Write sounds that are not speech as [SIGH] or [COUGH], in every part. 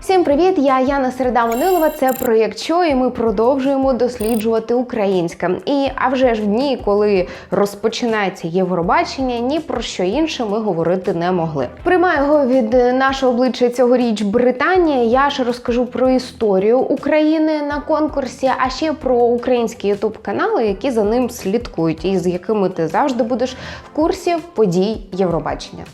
Всім привіт! Я Яна Середа Манилова. Це проєкт «Що» і ми продовжуємо досліджувати українське. І а вже ж в дні, коли розпочинається Євробачення, ні про що інше ми говорити не могли. Приймаю його від нашого обличчя цьогоріч Британія. Я ж розкажу про історію України на конкурсі, а ще про українські ютуб канали, які за ним слідкують, і з якими ти завжди будеш в курсі подій Євробачення.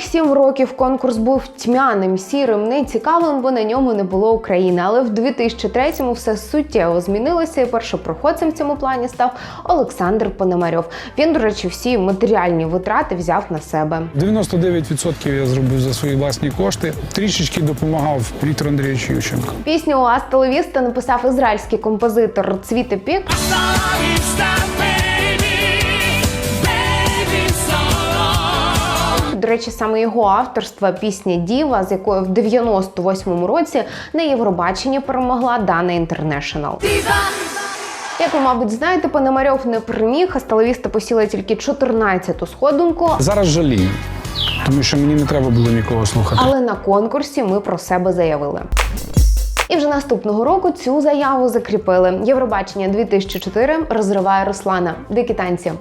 «47 років конкурс був тьмяним, сірим, нецікавим, бо на ньому не було України. Але в 2003-му все суттєво змінилося, і першопроходцем в цьому плані став Олександр Пономарьов. Він, до речі, всі матеріальні витрати взяв на себе. 99% я зробив за свої власні кошти. Трішечки допомагав Віктор Андрійович Ющенко. Пісню «Оаз Телевіста» написав ізраїльський композитор Цвіте Пік. Речі, саме його авторства пісня Діва, з якою в 98-му році на Євробаченні перемогла Дана Інтернешнл. Як ви, мабуть, знаєте, Пономарьов не переміг, а сталевіста посіла тільки 14-ту сходинку. Зараз жалію, тому що мені не треба було нікого слухати. Але на конкурсі ми про себе заявили. І вже наступного року цю заяву закріпили. Євробачення 2004 розриває Руслана. Дикі танці.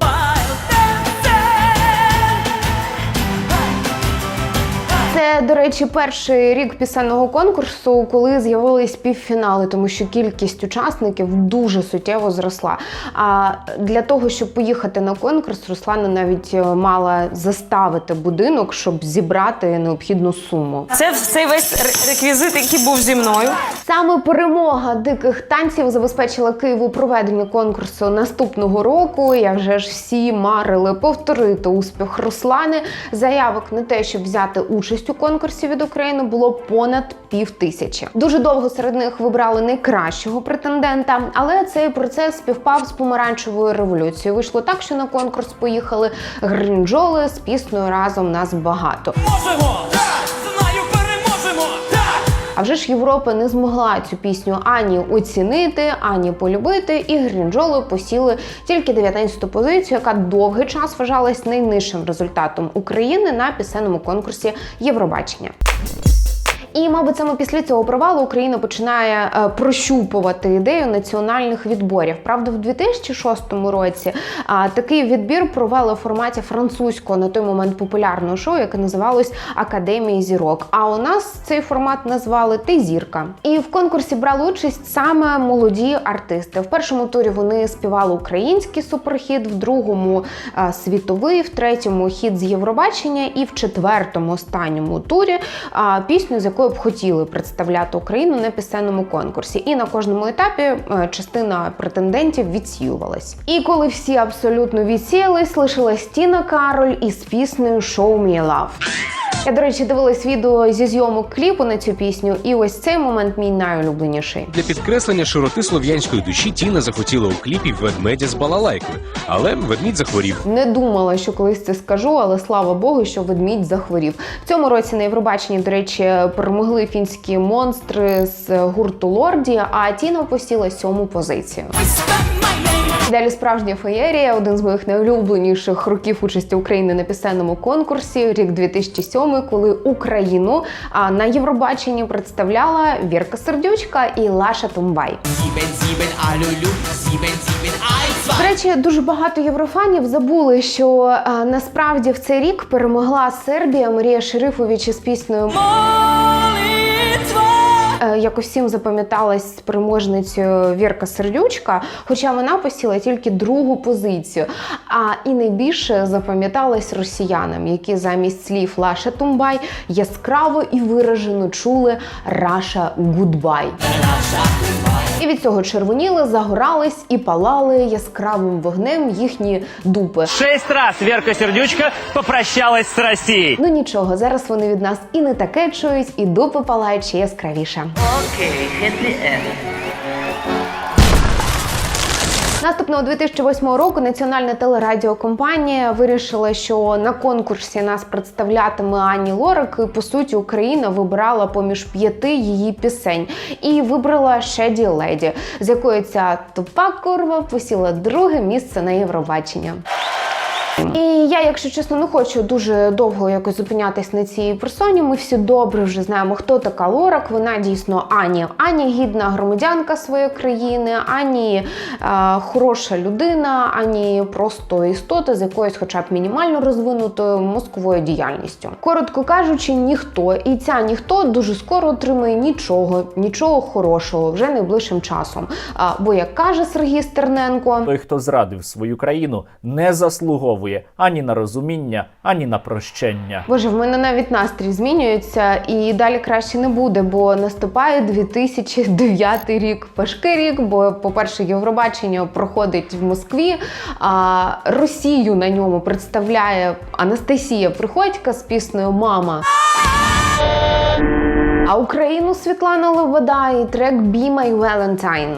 Це, до речі, перший рік пісенного конкурсу, коли з'явились півфінали, тому що кількість учасників дуже суттєво зросла. А для того, щоб поїхати на конкурс, Руслана навіть е, мала заставити будинок, щоб зібрати необхідну суму. Це цей весь реквізит, який був зі мною. Саме перемога диких танців забезпечила Києву проведення конкурсу наступного року. Я вже ж всі марили повторити успіх Руслани. Заявок на те, щоб взяти участь у конкурсі від України, було понад пів тисячі. Дуже довго серед них вибрали найкращого претендента, але цей процес співпав з помаранчевою революцією. Вийшло так, що на конкурс поїхали гринджоли з піснею разом нас багато. Можемо! А вже ж Європа не змогла цю пісню ані оцінити, ані полюбити, і грінджоли посіли тільки 19-ту позицію, яка довгий час вважалась найнижчим результатом України на пісенному конкурсі Євробачення. І, мабуть, саме після цього провалу Україна починає е, прощупувати ідею національних відборів. Правда, в 2006 році такий відбір провели у форматі французького на той момент популярного шоу, яке називалось Академія зірок. А у нас цей формат назвали Ти зірка. І в конкурсі брали участь саме молоді артисти. В першому турі вони співали український суперхіт, в другому світовий, в третьому хіт з Євробачення, і в четвертому останньому турі пісню, з якою б хотіли представляти Україну на пісенному конкурсі. І на кожному етапі е, частина претендентів відсіювалась. І коли всі абсолютно відсіялись, лишилась Тіна Кароль із піснею «Show Me Love». Я, до речі, дивилась відео зі зйомок кліпу на цю пісню, і ось цей момент мій найулюбленіший. Для підкреслення широти слов'янської душі Тіна захотіла у кліпі ведмедя з балалайкою, але ведмідь захворів. Не думала, що колись це скажу, але слава Богу, що ведмідь захворів. В цьому році на Євробаченні, до речі, перемогли фінські монстри з гурту Лорді, а Тіна посіла сьому позицію. Далі справжня феєрія, один з моїх найулюбленіших років участі України на пісенному конкурсі, рік 2007, коли Україну на Євробаченні представляла Вірка Сердючка і Лаша Тумбай. До речі, дуже багато єврофанів забули, що а, насправді в цей рік перемогла Сербія Марія Шерифович із піснею Молитва! Е, Якось всім запам'яталась переможницею Вірка Сердючка, хоча вона посіла тільки другу позицію. А і найбільше запам'яталась росіянам, які замість слів Лаша Тумбай яскраво і виражено чули Раша Гудбай. І від цього червоніли, загорались і палали яскравим вогнем їхні дупи. Шесть раз Верка Сердючка попрощалась с Россией. Ну нічого, зараз вони від нас і не таке чують, і дупи палають ще яскравіше. Окей, енд. Наступного 2008 року національна телерадіокомпанія вирішила, що на конкурсі нас представлятиме Ані Лорак. І по суті Україна вибрала поміж п'яти її пісень і вибрала Шеді Леді, з якої ця тупа курва посіла друге місце на Євробачення. І я, якщо чесно, не хочу дуже довго якось зупинятись на цій персоні. Ми всі добре вже знаємо, хто така Лорак. Вона дійсно Ані. Ані гідна громадянка своєї країни, ані е, хороша людина, ані просто істота з якоюсь, хоча б мінімально розвинутою мозковою діяльністю. Коротко кажучи, ніхто, і ця ніхто дуже скоро отримає нічого, нічого хорошого вже найближчим часом. А, бо як каже Сергій Стерненко, Той, хто зрадив свою країну, не заслуговує ані на розуміння, ані на прощення. Боже, в мене навіть настрій змінюється, і далі краще не буде, бо наступає 2009 рік. Важкий рік, бо, по-перше, Євробачення проходить в Москві, а Росію на ньому представляє Анастасія Приходька з піснею Мама. А Україну Світлана Лобода і трек «Be My Valentine».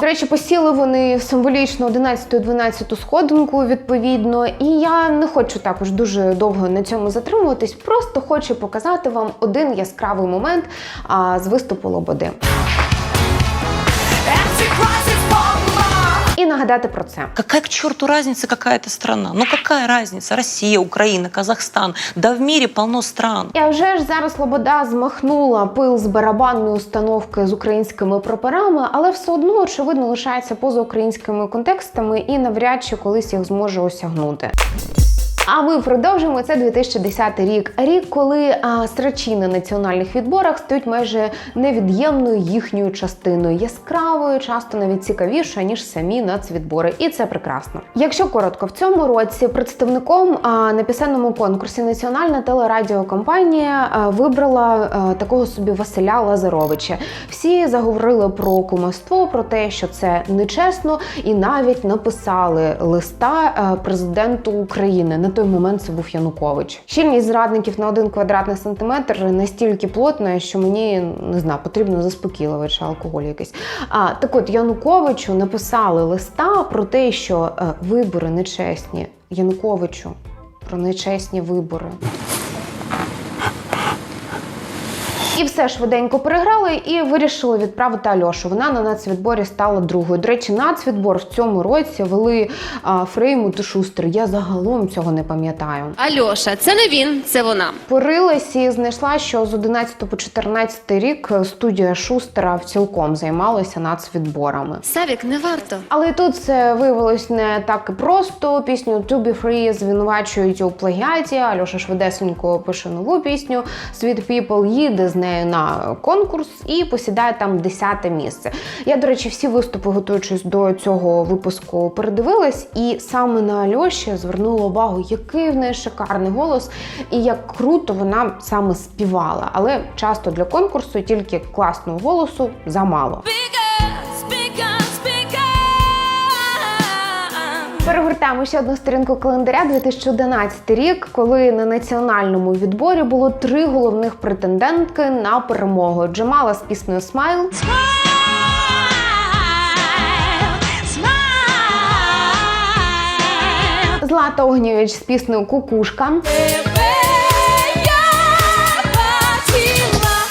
До речі, посіли вони символічно 11-12 сходинку відповідно. І я не хочу також дуже довго на цьому затримуватись. Просто хочу показати вам один яскравий момент а, з виступу Лободи. І нагадати про це. Какая к черту разница, какая это страна? Ну какая разница? Россия, Украина, Казахстан. Да в мире полно стран. І вже ж зараз Лобода змахнула пил з барабанної установки з українськими прапорами, але все одно очевидно лишається поза українськими контекстами і навряд чи колись їх зможе осягнути. А ми продовжимо це 2010 рік. Рік, коли а, срачі на національних відборах стають майже невід'ємною їхньою частиною, яскравою, часто навіть цікавішою ніж самі нацвідбори, і це прекрасно. Якщо коротко, в цьому році представником а, на пісенному конкурсі Національна телерадіокомпанія а, вибрала а, такого собі Василя Лазаровича. Всі заговорили про кумовство, про те, що це нечесно, і навіть написали листа президенту України. Той момент це був Янукович. Щільність зрадників на один квадратний сантиметр настільки плотна, що мені не знаю, потрібно заспокійливач алкоголь якийсь. А так от Януковичу написали листа про те, що е, вибори нечесні. Януковичу про нечесні вибори. І все швиденько переграли і вирішили відправити Альошу. Вона на нацвідборі стала другою. До речі, нацвідбор в цьому році вели а, Фреймут і Шустер. Я загалом цього не пам'ятаю. Альоша, це не він, це вона. Порилась і знайшла, що з 11 по 14 рік студія Шустера цілком займалася нацвідборами. Савік, не варто. Але тут це виявилось не так і просто. Пісню To Be Free звинувачують у плагіаті. Альоша швидесенько пише нову пісню. Sweet People їде з нею на конкурс і посідає там 10 місце. Я, до речі, всі виступи, готуючись до цього випуску, передивилась, і саме на Альоші звернула увагу, який в неї шикарний голос, і як круто вона саме співала. Але часто для конкурсу тільки класного голосу замало. Перегортаємо ще одну сторінку календаря 2011 рік, коли на національному відборі було три головних претендентки на перемогу: Джамала з піснею Смайл. Злата Огнєвіч з піснею Кукушка.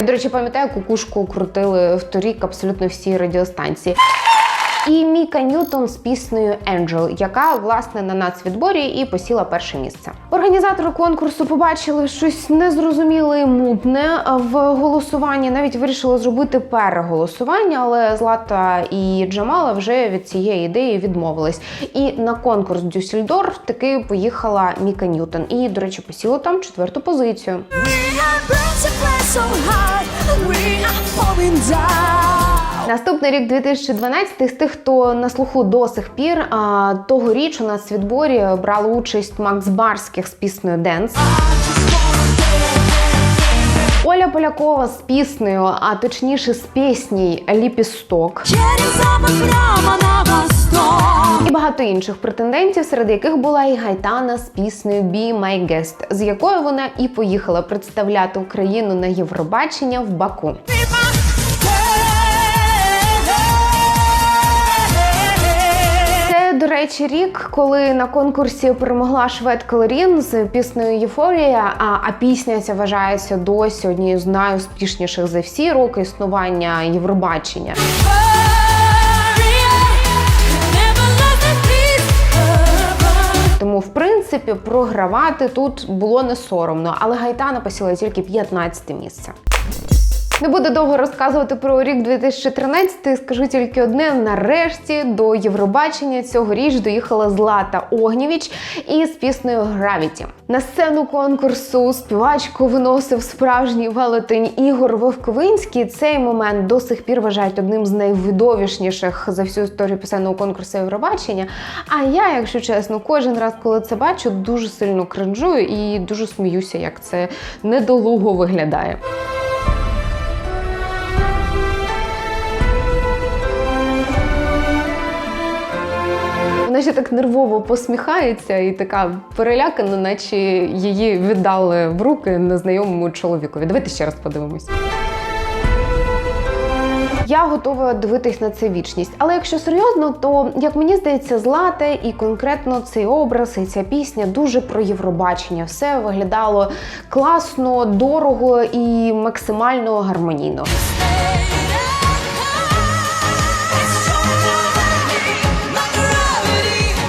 До речі, пам'ятаю, кукушку крутили в торік абсолютно всі радіостанції. І Міка Ньютон з піснею Angel, яка власне на нацвідборі і посіла перше місце. Організатори конкурсу побачили щось незрозуміле і мутне в голосуванні. Навіть вирішили зробити переголосування, але Злата і Джамала вже від цієї ідеї відмовились. І на конкурс Дюссельдорф таки поїхала Міка Ньютон. І, до речі, посіла там четверту позицію. Наступний рік 2012 з тих, хто на слуху до сих пір, а, тогоріч у нас в відборі брали участь Макс Барських з піснею Денс. Оля Полякова з піснею, а точніше з пісній Ліпісток. І багато інших претендентів, серед яких була і Гайтана з піснею Be My Guest, з якою вона і поїхала представляти Україну на Євробачення в Баку. Речі, рік, коли на конкурсі перемогла шведка Лорін з піснею Єфорія, а, а пісня ця вважається досі однією з найуспішніших за всі роки існування Євробачення. Тому, в принципі, програвати тут було не соромно, але Гайтана посіла тільки 15 місце. Не буду довго розказувати про рік 2013, скажу тільки одне: нарешті до Євробачення цьогоріч доїхала Злата Огнєвіч із піснею Гравіті. На сцену конкурсу співачку виносив справжній велетень Ігор Вовковинський. Цей момент до сих пір вважають одним з найвидовішніших за всю історію пісенного конкурсу Євробачення. А я, якщо чесно, кожен раз, коли це бачу, дуже сильно кринжую і дуже сміюся, як це недолуго виглядає. Вона ще так нервово посміхається і така перелякана, наче її віддали в руки незнайомому чоловікові. Давайте ще раз подивимось. Я готова дивитись на це вічність. Але якщо серйозно, то як мені здається, злате і конкретно цей образ і ця пісня дуже про Євробачення. Все виглядало класно, дорого і максимально гармонійно.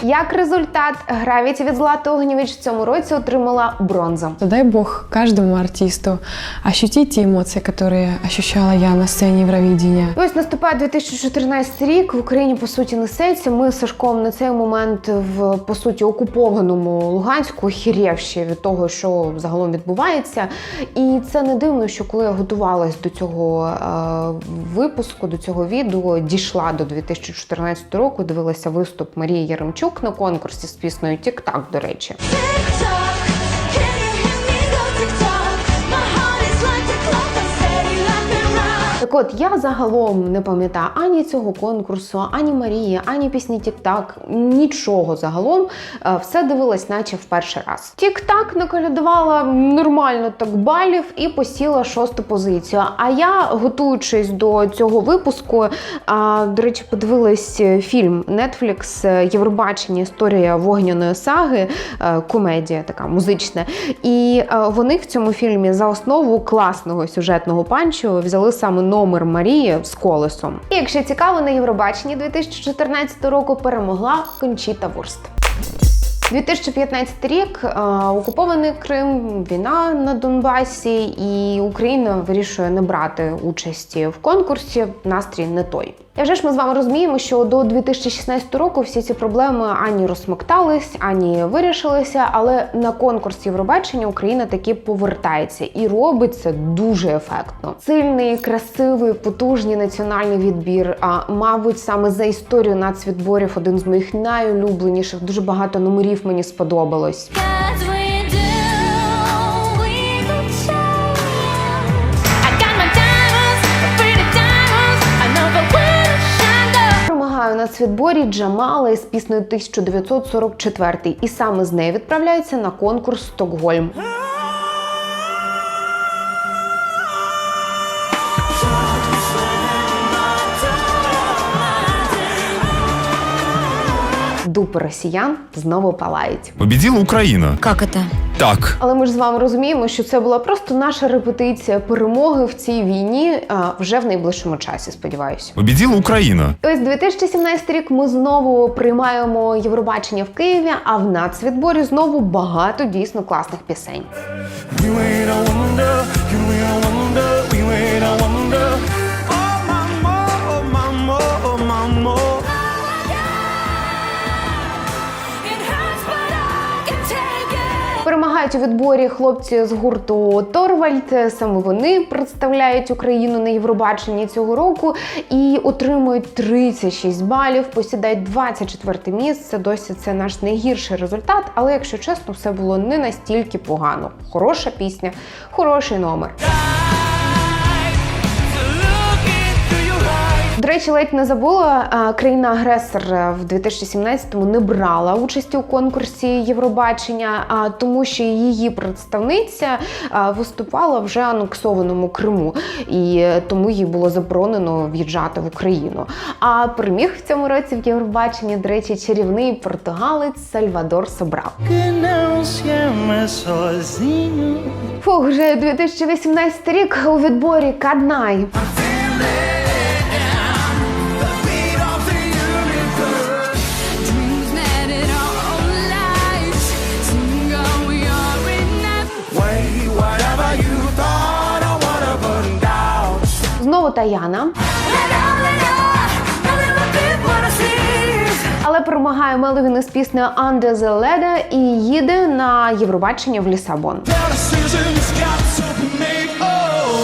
Як результат, Гравіті від Злати Огнєвіч в цьому році отримала бронзу. Дай бог каждому артисту ощутить те эмоции, которые ощущала я на сцене Евровидения. І Ось наступає 2014 рік. В Україні по суті несеться. Ми з Сашком на цей момент в по суті окупованому Луганську хірєвші від того, що загалом відбувається. І це не дивно, що коли я готувалась до цього е, випуску, до цього відео, дійшла до 2014 року. Дивилася виступ Марії Яремчук на конкурсі з піснею Тік-так, до речі. Так от я загалом не пам'ятаю ані цього конкурсу, ані Марії, ані пісні Тік-Так. Нічого загалом. Е, Все дивилась, наче в перший раз. Тік-Так наколядувала нормально так балів і посіла шосту позицію. А я, готуючись до цього випуску, до речі, подивилась фільм Netflix Євробачення Історія вогняної саги, е, комедія така музична. І е, вони в цьому фільмі за основу класного сюжетного панчу взяли саме номер Марії з колесом. І якщо цікаво, на Євробаченні 2014 року перемогла Кончіта Вурст. 2015 рік е, окупований Крим, війна на Донбасі, і Україна вирішує не брати участі в конкурсі. Настрій не той. І вже ж ми з вами розуміємо, що до 2016 року всі ці проблеми ані розсмоктались, ані вирішилися. Але на конкурс Євробачення Україна таки повертається і робить це дуже ефектно. Сильний, красивий, потужний національний відбір. А мабуть, саме за історію нацвідборів один з моїх найулюбленіших. Дуже багато номерів мені сподобалось. Перемагаю на світборі Джамала із піснею 1944 і саме з нею відправляється на конкурс Стокгольм. Дупи росіян знову палають. Победила Украина. Как это? Так. Але ми ж з вами розуміємо, що це була просто наша репетиція перемоги в цій війні а, вже в найближчому часі. Сподіваюся. Победила Украина. Ось 2017 рік ми знову приймаємо Євробачення в Києві, а в нацвідборі знову багато дійсно класних пісень. Перемагають у відборі хлопці з гурту Торвальд. Саме вони представляють Україну на Євробаченні цього року і отримують 36 балів, посідають 24 місце. Досі це наш найгірший результат. Але якщо чесно, все було не настільки погано. Хороша пісня, хороший номер. До речі, ледь не забула, країна-агресор е, в 2017-му не брала участі у конкурсі Євробачення, тому, що її представниця е, виступала вже анексованому Криму, і е, тому їй було заборонено в'їжджати в Україну. А переміг в цьому році в Євробаченні, до речі, чарівний португалець Сальвадор Собрал. Фух, вже 2018 рік у відборі Каднай. Знову Таяна. Але перемагає Меловін із піснею Under the Ladder і їде на Євробачення в Лісабон.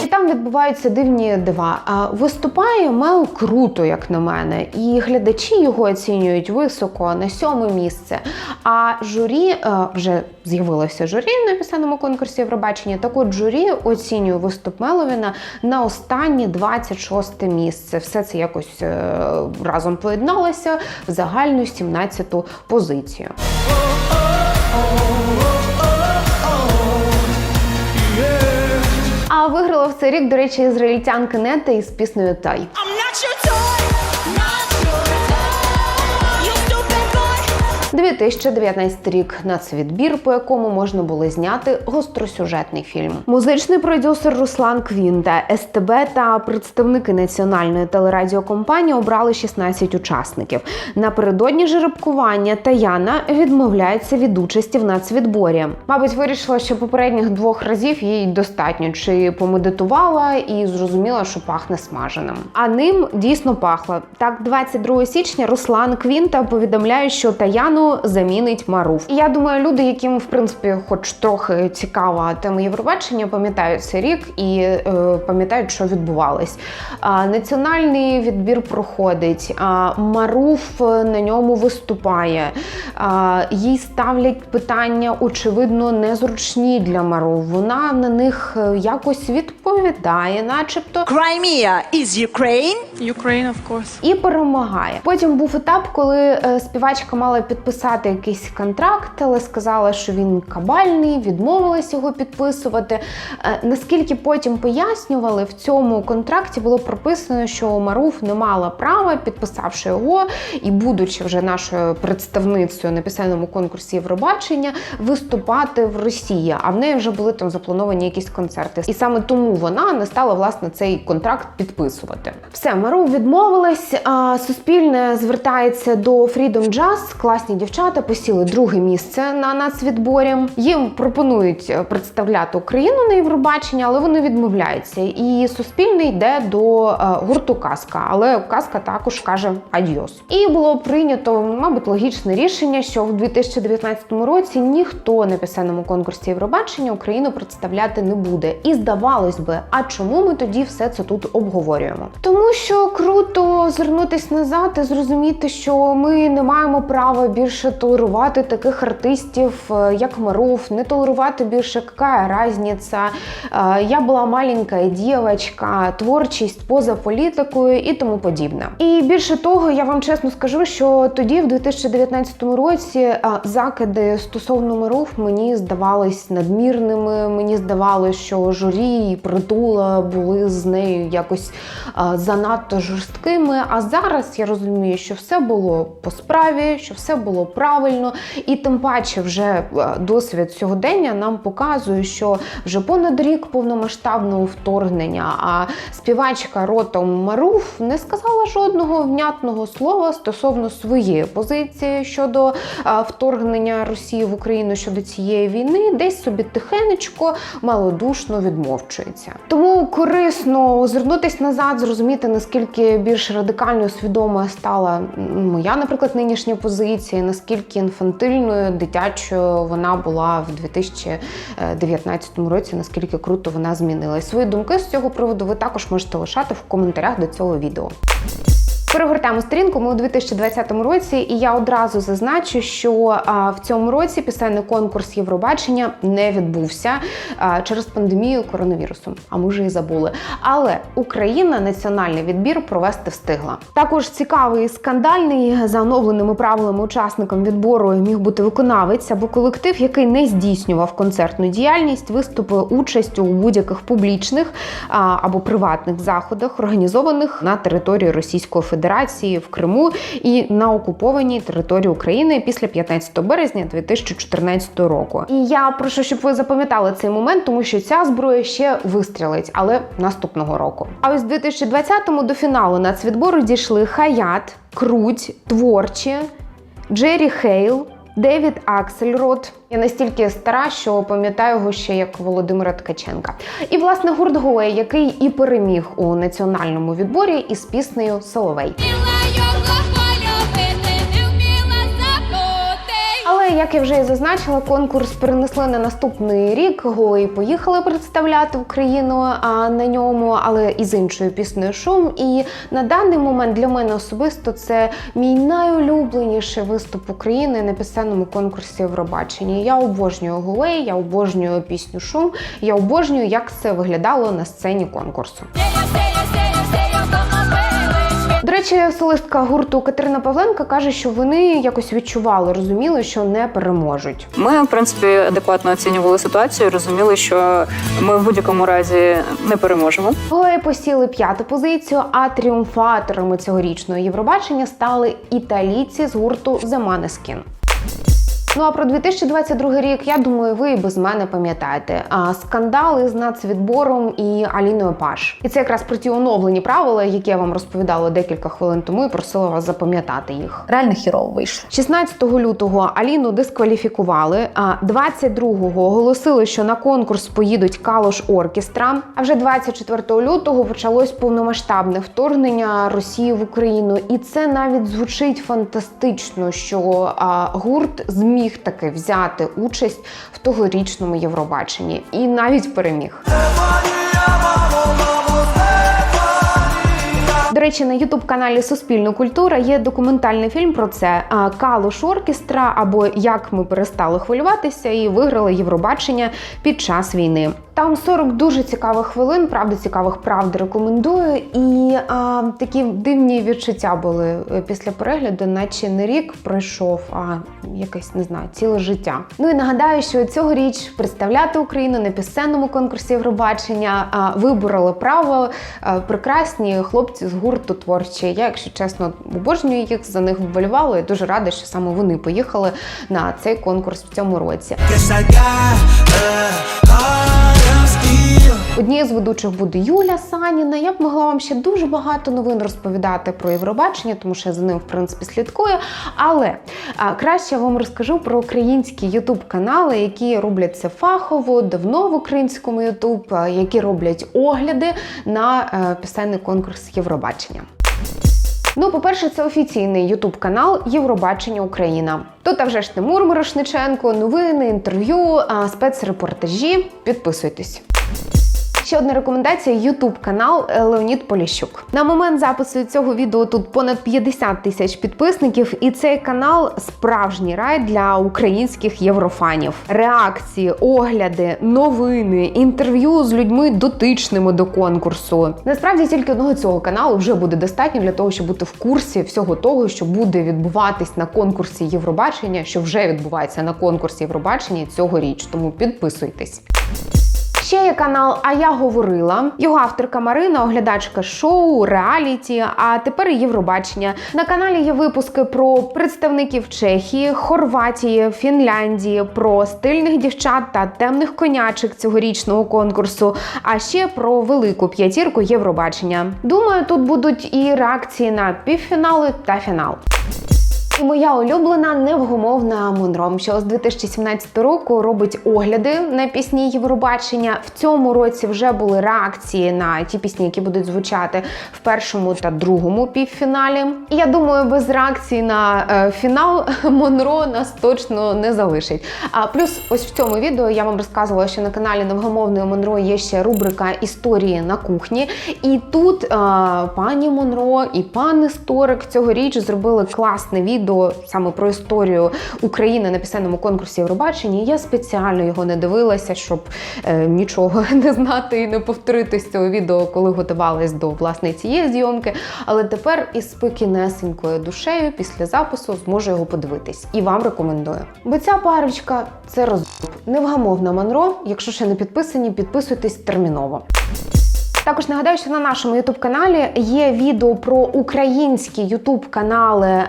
І там відбуваються дивні дива. Виступає Мел круто, як на мене, і глядачі його оцінюють високо на сьоме місце. А журі е, вже з'явилося журі на пісенному конкурсі Євробачення. Так от журі оцінює виступ Меловіна на останнє 26 місце. Все це якось е, разом поєдналося в загальну 17-ту позицію. А виграла в цей рік, до речі, ізраїльтянка Нета із піснею Тай. 2019 рік нацвідбір, по якому можна було зняти гостросюжетний фільм. Музичний продюсер Руслан Квінта, СТБ та представники національної телерадіокомпанії обрали 16 учасників. Напередодні жеребкування Таяна відмовляється від участі в нацвідборі. Мабуть, вирішила, що попередніх двох разів їй достатньо, чи помедитувала і зрозуміла, що пахне смаженим. А ним дійсно пахло. Так, 22 січня Руслан Квінта повідомляє, що Таяну замінить Маруф. І я думаю, люди, яким в принципі, хоч трохи цікава тема Євробачення, пам'ятають цей рік і е, пам'ятають, що відбувалось. А, національний відбір проходить. А, Маруф е, на ньому виступає. А, їй ставлять питання, очевидно, незручні для Маруф. Вона на них е, якось відповідає, начебто. Crimea is Ukraine. Ukraine, of course. і перемагає. Потім був етап, коли е, співачка мала підписати якийсь контракт, але сказала, що він кабальний, відмовилась його підписувати. Е, наскільки потім пояснювали, в цьому контракті було прописано, що Маруф не мала права, підписавши його і будучи вже нашою представницею на пісенному конкурсі Євробачення, виступати в Росії. А в неї вже були там заплановані якісь концерти. І саме тому вона не стала власне цей контракт підписувати. Все, Маруф відмовилась. Суспільне звертається до Freedom Jazz. Класні дівчата посіли друге місце на нацвідборі. Їм пропонують е, представляти Україну на Євробачення, але вони відмовляються. І Суспільне йде до е, гурту Казка, але Казка також каже адьос. І було прийнято, мабуть, логічне рішення, що в 2019 році ніхто на пісенному конкурсі Євробачення Україну представляти не буде. І здавалось би, а чому ми тоді все це тут обговорюємо? Тому що круто звернутись назад і зрозуміти, що ми не маємо права більше толерувати таких артистів, е, як Маруф, не толерувати більше яка різниця. Е, Я була маленька дівчинка, творчість поза політикою і тому подібне. І більше того, я вам чесно скажу, що тоді, в 2019 році, е, закиди стосовно Маруф мені здавались надмірними. Мені здавалося, що журі і притула були з нею якось занадто жорсткими. А зараз я розумію, що все було по справі, що все було правильно, і тим паче вже е, досвід сьогодення нам показує, що вже понад рік повномасштабного вторгнення, а співачка ротом Маруф не сказала жодного внятного слова стосовно своєї позиції щодо е, вторгнення Росії в Україну щодо цієї війни, десь собі тихенечко, малодушно відмовчується. Тому корисно озирнутись назад, зрозуміти наскільки більш радикально свідомою стала моя, наприклад, нинішня позиція, наскільки інфантильною, дитячою вона була в 2019 році, наскільки круто вона змінилась. Свої думки з цього приводу ви також можете лишати в коментарях до цього відео. Перегортаємо сторінку. Ми у 2020 році, і я одразу зазначу, що в цьому році пісенний конкурс Євробачення не відбувся через пандемію коронавірусу. А ми вже і забули. Але Україна національний відбір провести встигла. Також цікавий і скандальний за оновленими правилами учасником відбору міг бути виконавець або колектив, який не здійснював концертну діяльність, виступи участь у будь-яких публічних або приватних заходах, організованих на території Російської Федерації в Криму і на окупованій території України після 15 березня 2014 року. І я прошу, щоб ви запам'ятали цей момент, тому що ця зброя ще вистрілить, але наступного року. А ось в 2020-му до фіналу нацвідбору дійшли Хаят, Круть, Творчі, Джері Хейл. Девід Аксельрод. Я настільки стара, що пам'ятаю його ще як Володимира Ткаченка. І власне гурт Гоя, який і переміг у національному відборі із піснею Соловей. Як я вже і зазначила, конкурс перенесли на наступний рік. Голий поїхали представляти Україну а на ньому, але із іншою піснею шум. І на даний момент для мене особисто це мій найулюбленіший виступ України на пісенному конкурсі Євробачення. Я обожнюю Голей, я обожнюю пісню Шум. Я обожнюю, як це виглядало на сцені конкурсу. До речі, солистка гурту Катерина Павленка каже, що вони якось відчували, розуміли, що не переможуть. Ми, в принципі, адекватно оцінювали ситуацію, розуміли, що ми в будь-якому разі не переможемо. Гої посіли п'яту позицію, а тріумфаторами цьогорічного Євробачення стали італійці з гурту The Maneskin. Ну а про 2022 рік, я думаю, ви і без мене пам'ятаєте. А скандали з нацвідбором і Аліною Паш. І це якраз про ті оновлені правила, які я вам розповідала декілька хвилин тому і просила вас запам'ятати їх. Реально херово вийшло. 16 лютого Аліну дискваліфікували, а 22-го оголосили, що на конкурс поїдуть Калош Оркестра. А вже 24 лютого почалось повномасштабне вторгнення Росії в Україну, і це навіть звучить фантастично, що а, гурт зміг таки взяти участь в тогорічному Євробаченні і навіть переміг. До речі, на ютуб-каналі Суспільна культура є документальний фільм про це Калуш Оркестра або Як ми перестали хвилюватися і виграли Євробачення під час війни. Там 40 дуже цікавих хвилин, правда цікавих правд рекомендую. І а, такі дивні відчуття були е, після перегляду, наче не рік пройшов, а якесь не знаю, ціле життя. Ну і нагадаю, що цьогоріч представляти Україну на пісенному конкурсі Євробачення а, вибороли право а, прекрасні хлопці з гурту творчі. Я, якщо чесно, обожнюю їх за них вболівала. і дуже рада, що саме вони поїхали на цей конкурс в цьому році. Однією з ведучих буде Юля Саніна. Я б могла вам ще дуже багато новин розповідати про Євробачення, тому що я за ним в принципі слідкую. Але а, краще я вам розкажу про українські ютуб-канали, які робляться фахово, давно в українському Ютуб, які роблять огляди на е, пісенний конкурс Євробачення. Ну, по-перше, це офіційний ютуб канал Євробачення Україна. Тут а вже ж Тимур Мирошниченко, новини, інтерв'ю, спецрепортажі. Підписуйтесь. Ще одна рекомендація: Ютуб канал Леонід Поліщук. На момент запису цього відео тут понад 50 тисяч підписників, і цей канал справжній рай для українських єврофанів. Реакції, огляди, новини, інтерв'ю з людьми дотичними до конкурсу. Насправді тільки одного цього каналу вже буде достатньо для того, щоб бути в курсі всього того, що буде відбуватись на конкурсі Євробачення, що вже відбувається на конкурсі Євробачення цьогоріч. Тому підписуйтесь. Ще є канал А я говорила. Його авторка Марина, оглядачка шоу, реаліті, а тепер Євробачення. На каналі є випуски про представників Чехії, Хорватії, Фінляндії, про стильних дівчат та темних конячок цьогорічного конкурсу, а ще про велику п'ятірку Євробачення. Думаю, тут будуть і реакції на півфінали та фінал. І моя улюблена невгомовна Монро, що з 2017 року робить огляди на пісні Євробачення. В цьому році вже були реакції на ті пісні, які будуть звучати в першому та другому півфіналі. І я думаю, без реакції на е, фінал [LAUGHS] Монро нас точно не залишить. А плюс, ось в цьому відео я вам розказувала, що на каналі невгомовної Монро є ще рубрика Історії на кухні. І тут е, пані Монро і пан історик цьогоріч зробили класне відео саме про історію України на пісенному конкурсі Євробачення. Я спеціально його не дивилася, щоб е, нічого [LAUGHS] не знати і не повторити з цього відео, коли готувалась до власне цієї зйомки. Але тепер із спокійнесенькою душею після запису зможу його подивитись. І вам рекомендую. Бо ця парочка це розб. Невгамовна Монро. Якщо ще не підписані, підписуйтесь терміново. Також нагадаю, що на нашому youtube каналі є відео про українські youtube канали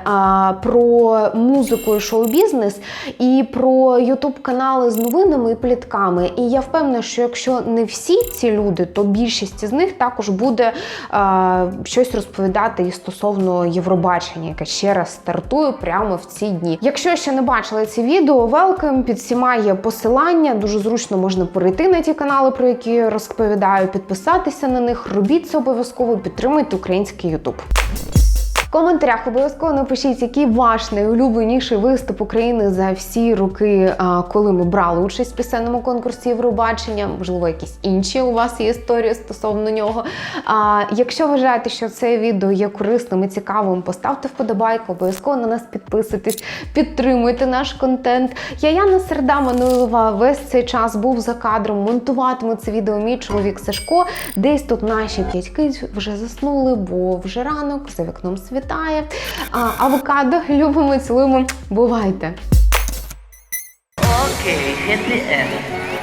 про музику і шоу-бізнес, і про youtube канали з новинами і плітками. І я впевнена, що якщо не всі ці люди, то більшість з них також буде а, щось розповідати і стосовно Євробачення, яке ще раз стартує прямо в ці дні. Якщо ще не бачили ці відео, велкам під всіма є посилання. Дуже зручно можна перейти на ті канали, про які я розповідаю, підписатися на них. Робіть це обов'язково, підтримуйте український Ютуб. Коментарях обов'язково напишіть, який ваш найулюбленіший виступ України за всі роки, коли ми брали участь в пісенному конкурсі Євробачення. Можливо, якісь інші у вас є історії стосовно нього. А, якщо вважаєте, що це відео є корисним і цікавим, поставте вподобайку, обов'язково на нас підписуйтесь, підтримуйте наш контент. Я Яна Серда Мануйлова весь цей час був за кадром, монтуватиме це відео мій чоловік Сашко. Десь тут наші п'ять киць вже заснули, бо вже ранок, за вікном світає. А, авокадо [LAUGHS] любимо, цілуємо. Бувайте! Okay, happy end.